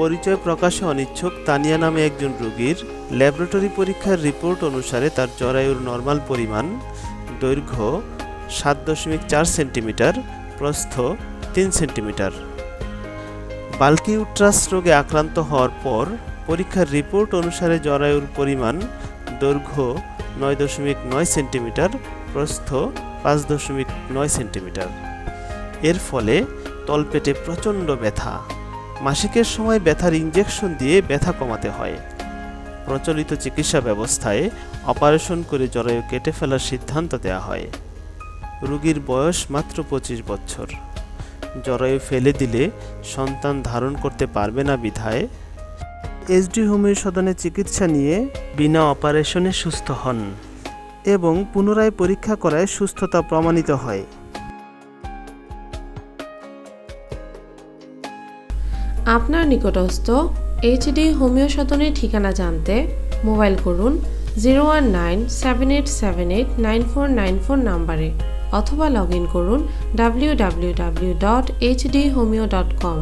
পরিচয় প্রকাশে অনিচ্ছুক তানিয়া নামে একজন রোগীর। ল্যাবরেটরি পরীক্ষার রিপোর্ট অনুসারে তার জরায়ুর নর্মাল পরিমাণ, দৈর্ঘ্য সাত দশমিক চার সেন্টিমিটার, প্রস্থ তিন সেন্টিমিটার। বাল্কি উট্রাস রোগে আক্রান্ত হওয়ার পর পরীক্ষার রিপোর্ট অনুসারে জরায়ুর পরিমাণ, দৈর্ঘ্য নয় দশমিক নয় সেন্টিমিটার, প্রস্থ পাঁচ দশমিক নয় সেন্টিমিটার। এর ফলে তলপেটে প্রচণ্ড ব্যথা। মাসিকের সময় ব্যথার ইঞ্জেকশন দিয়ে ব্যথা কমাতে হয়। প্রচলিত চিকিৎসা ব্যবস্থায় অপারেশন করে জরায়ু কেটে ফেলার সিদ্ধান্ত দেওয়া হয়। রোগীর বয়স মাত্র পঁচিশ বছর। জরায়ু ফেলে দিলে সন্তান ধারণ করতে পারবে না বিধায় এসডি হোমিও সদনে চিকিৎসা নিয়ে বিনা অপারেশনে সুস্থ হন এবং পুনরায় পরীক্ষা করায় সুস্থতা প্রমাণিত হয়। আপনার নিকটস্থ এইচডি হোমিও সদনের ঠিকানা জানতে মোবাইল করুন zero one nine seven eight seven eight nine four nine four নাম্বারে অথবা লগ ইন করুন W W W dot HD homeo dot com